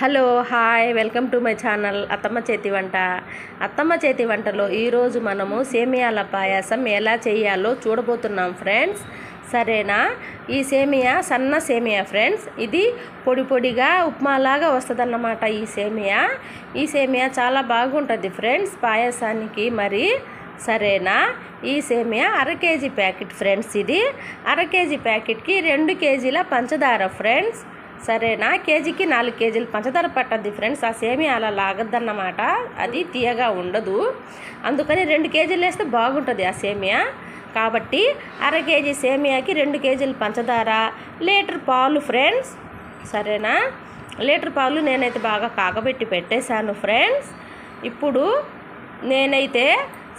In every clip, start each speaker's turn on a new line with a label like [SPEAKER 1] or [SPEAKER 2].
[SPEAKER 1] Hello hi welcome to my channel అత్తమ్మ చేతి వంట. అత్తమ్మ చేతి వంటలో ఈరోజు మనము సేమియాల పాయాసం ఎలా చేయాలో చూడబోతున్నాం ఫ్రెండ్స్. సరేనా? ఈ సేమియా సన్న సేమియా ఫ్రెండ్స్. ఇది పొడి పొడిగా ఉప్మాలాగా వస్తుందన్నమాట ఈ సేమియా. ఈ సేమియా చాలా బాగుంటుంది ఫ్రెండ్స్ పాయసానికి మరి. సరేనా? ఈ సేమియా అర కేజీ ప్యాకెట్ ఫ్రెండ్స్ ఇది. అర కేజీ ప్యాకెట్కి రెండు కేజీల పంచదార ఫ్రెండ్స్. సరేనా కేజీకి నాలుగు కేజీలు పంచదార పట్టద్ది ఫ్రెండ్స్. ఆ సేమియా అలా లాగద్దన్నమాట. అది తీయగా ఉండదు. అందుకని రెండు కేజీలు వేస్తే బాగుంటుంది ఆ సేమియా కాబట్టి అర కేజీ సేమియాకి రెండు కేజీలు పంచదార లీటర్ పాలు ఫ్రెండ్స్. సరేనా? లీటర్ పాలు నేనైతే బాగా కాగబెట్టి పెట్టేశాను ఫ్రెండ్స్. ఇప్పుడు నేనైతే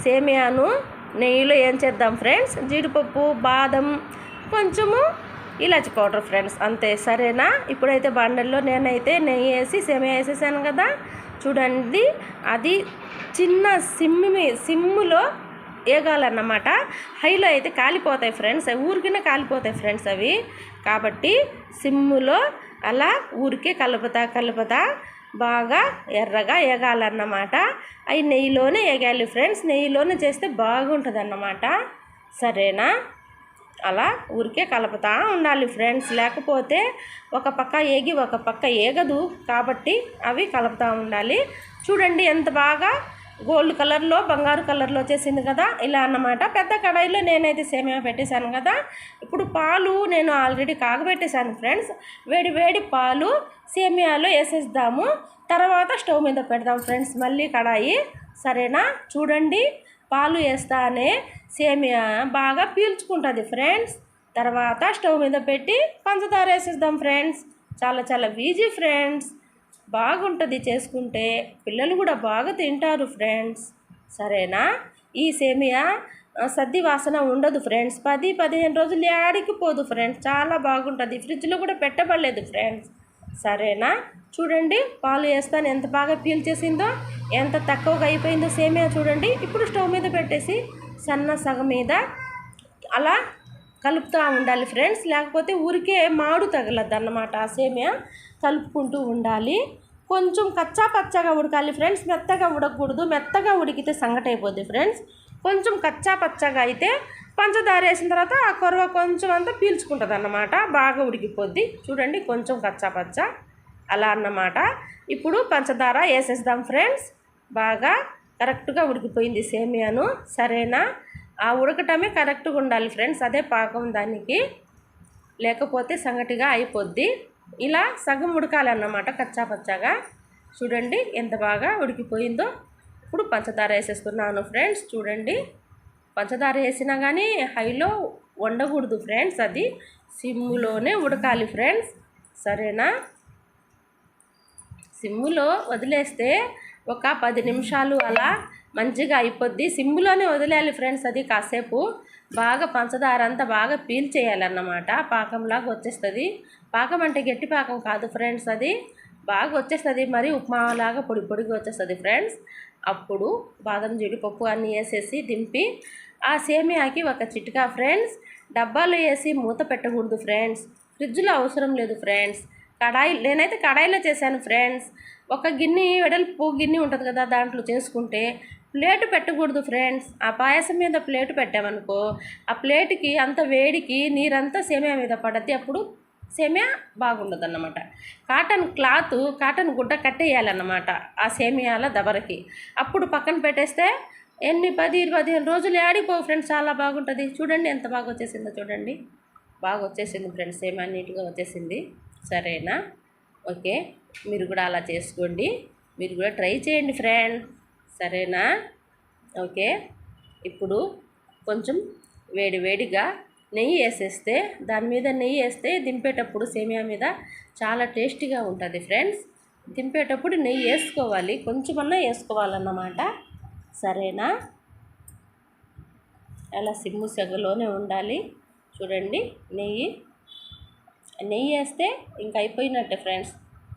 [SPEAKER 1] సేమియాను నెయ్యిలో ఏం చేద్దాం ఫ్రెండ్స్? జీడిపప్పు బాదం కొంచెము ఇలాచి పౌడర్ ఫ్రెండ్స్ అంతే. సరేనా? ఇప్పుడైతే బండల్లో నేనైతే నెయ్యి వేసి సేమియా వేసేసాను కదా? చూడండి అది చిన్న సిమ్మి సిమ్ములో వేగాలన్నమాట హైలో అయితే కాలిపోతాయి ఫ్రెండ్స్ ఊరికినే కాలిపోతాయి ఫ్రెండ్స్ అవి. కాబట్టి సిమ్ములో అలా ఊరికే కలుపుతా కలుపుతా బాగా ఎర్రగా ఎగాలన్నమాట అవి నెయ్యిలోనే ఎగాలి ఫ్రెండ్స్ నెయ్యిలోనే చేస్తే బాగుంటుంది అన్నమాట సరేనా? అలా ఊరికే కలుపుతా ఉండాలి ఫ్రెండ్స్. లేకపోతే ఒక పక్క ఏగి ఒక పక్క ఏగదు కాబట్టి అవి కలుపుతూ ఉండాలి. చూడండి ఎంత బాగా గోల్డ్ కలర్లో బంగారు కలర్లో వచ్చేసింది కదా. ఇలా అన్నమాట. పెద్ద కడాయిలో నేనైతే సేమియా పెట్టేశాను కదా. ఇప్పుడు పాలు నేను ఆల్రెడీ కాగబెట్టేశాను ఫ్రెండ్స్. వేడి వేడి పాలు సేమియాలో వేసేద్దాము. తర్వాత స్టవ్ మీద పెడదాం ఫ్రెండ్స్. మళ్ళీ కడాయి. సరేనా? చూడండి. పాలు వేస్తానే సేమియా బాగా పీల్చుకుంటుంది ఫ్రెండ్స్. తర్వాత స్టవ్ మీద పెట్టి పంచదార వేసేద్దాం ఫ్రెండ్స్. చాలా చాలా ఈజీ ఫ్రెండ్స్. బాగుంటుంది చేసుకుంటే. పిల్లలు కూడా బాగా తింటారు ఫ్రెండ్స్. సరేనా? ఈ సేమియా సద్ది వాసన ఉండదు ఫ్రెండ్స్. పది పదిహేను రోజులు ఆడికి పోదు ఫ్రెండ్స్. చాలా బాగుంటుంది. ఫ్రిడ్జ్లో కూడా పెట్టబడలేదు ఫ్రెండ్స్. సరేనా? చూడండి పాలు వేస్తాను. ఎంత బాగా పీల్చేసిందో ఎంత తక్కువగా అయిపోయిందో సేమియా చూడండి. ఇప్పుడు స్టవ్ మీద పెట్టేసి సన్న సగం మీద అలా కలుపుతూ ఉండాలి ఫ్రెండ్స్. లేకపోతే ఊరికే మాడు తగలద్దు అన్నమాట ఆ సేమియా. కలుపుకుంటూ ఉండాలి. కొంచెం కచ్చా పచ్చగా ఉడకాలి ఫ్రెండ్స్. మెత్తగా ఉడకకూడదు. మెత్తగా ఉడికితే సంగటి అయిపోద్ది ఫ్రెండ్స్. కొంచెం కచ్చా పచ్చగా అయితే పంచదార వేసిన తర్వాత ఆ కొరవ కొంచెం అంతా పీల్చుకుంటుంది అన్నమాట బాగా ఉడికిపోద్ది. చూడండి కొంచెం కచ్చాపచ్చ అలా అన్నమాట. ఇప్పుడు పంచదార వేసేద్దాం ఫ్రెండ్స్. బాగా కరెక్ట్గా ఉడికిపోయింది సేమియాను. సరేనా? ఆ ఉడకటమే కరెక్ట్గా ఉండాలి ఫ్రెండ్స్. అదే పాకం దానికి. లేకపోతే సంగటిగా అయిపోద్ది. ఇలా సగం ఉడకాలన్నమాట కచ్చా పచ్చాగా చూడండి ఎంత బాగా ఉడికిపోయిందో. ఇప్పుడు పంచదార వేసేసుకున్నాను ఫ్రెండ్స్. చూడండి. పంచదార వేసినా కానీ హైలో వండకూడదు ఫ్రెండ్స్ అది. సిమ్ములోనే ఉడకాలి ఫ్రెండ్స్. సరేనా? సిమ్ములో వదిలేస్తే ఒక పది నిమిషాలు అలా మంచిగా అయిపోద్ది. సిమ్ములోనే వదిలేయాలి ఫ్రెండ్స్ అది కాసేపు. బాగా పంచదార అంతా బాగా పీల్ చేయాలన్నమాట. పాకంలాగా వచ్చేస్తుంది. పాకం అంటే గట్టి పాకం కాదు ఫ్రెండ్స్ అది. బాగా వచ్చేస్తుంది. మరి ఉప్మాలాగా పొడి పొడిగా వచ్చేస్తుంది ఫ్రెండ్స్. అప్పుడు బాదం జీడిపప్పు అన్నీ వేసేసి దింపి ఆ సేమియాకి ఒక చిట్కా ఫ్రెండ్స్. డబ్బాలో వేసి మూత పెట్టకూడదు ఫ్రెండ్స్. ఫ్రిడ్జ్లో అవసరం లేదు ఫ్రెండ్స్. కడాయి నేనైతే కడాయిలో చేశాను ఫ్రెండ్స్. ఒక గిన్నె వెడల్పు గిన్నె ఉంటుంది కదా దాంట్లో చేసుకుంటే ప్లేటు పెట్టకూడదు ఫ్రెండ్స్. ఆ పాయసం మీద ప్లేటు పెట్టామనుకో ఆ ప్లేటుకి అంత వేడికి నీరంతా సేమియా మీద పడద్ది. అప్పుడు సేమియా బాగుండదు అన్నమాట కాటన్ క్లాత్ కాటన్ గుడ్డ కట్టేయాలన్నమాట ఆ సేమియాల దబరకి. అప్పుడు పక్కన పెట్టేస్తే ఎన్ని పది పదిహేను రోజులు ఆడిపో ఫ్రెండ్స్ చాలా బాగుంటుంది. చూడండి ఎంత బాగా వచ్చేసిందో చూడండి. బాగా వచ్చేసింది ఫ్రెండ్స్ సేమియా నీట్గా వచ్చేసింది. సరేనా? ఓకే. మీరు కూడా అలా చేసుకోండి. మీరు కూడా ట్రై చేయండి ఫ్రెండ్. సరేనా? ఓకే. ఇప్పుడు కొంచెం వేడి వేడిగా నెయ్యి వేసేస్తే దాని మీద నెయ్యి వేస్తే దింపేటప్పుడు సేమియా మీద చాలా టేస్టీగా ఉంటుంది ఫ్రెండ్స్. దింపేటప్పుడు నెయ్యి వేసుకోవాలి. కొంచెమన్నా వేసుకోవాలన్నమాట. సరేనా? అలా సిమ్ము సెగలోనే ఉండాలి. చూడండి నెయ్యి. నెయ్యి వేస్తే ఇంకా అయిపోయినట్టే ఫ్రెండ్స్.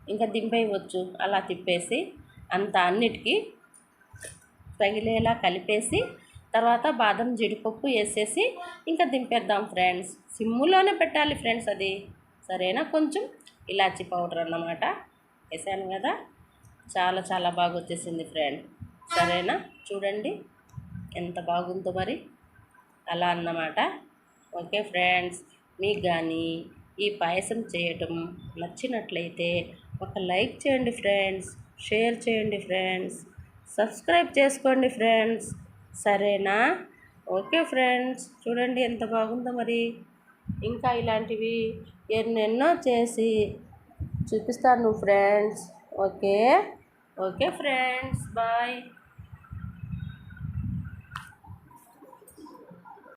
[SPEAKER 1] ఇంకా దింపేయవచ్చు. అలా తిప్పేసి అంత అన్నిటికీ తగిలేలా కలిపేసి తర్వాత బాదం జీడిపప్పు వేసేసి ఇంకా దింపేద్దాం ఫ్రెండ్స్. సిమ్ములోనే పెట్టాలి ఫ్రెండ్స్ అది. సరేనా? కొంచెం ఇలాచి పౌడర్ అన్నమాట. వేసాను కదా? చాలా చాలా బాగా వచ్చేసింది ఫ్రెండ్. సరేనా? చూడండి ఎంత బాగుందో మరి. అలా అన్నమాట. Okay friends. మీకు కానీ ఈ పాయసం చేయటం నచ్చినట్లయితే ఒక లైక్ చేయండి ఫ్రెండ్స్. షేర్ చేయండి ఫ్రెండ్స్. సబ్స్క్రైబ్ చేసుకోండి ఫ్రెండ్స్. సరేనా? Okay friends. చూడండి ఎంత బాగుందో మరి. ఇంకా ఇలాంటివి ఎన్నెన్నో చేసి చూపిస్తాను friends. Okay? Okay friends. Bye.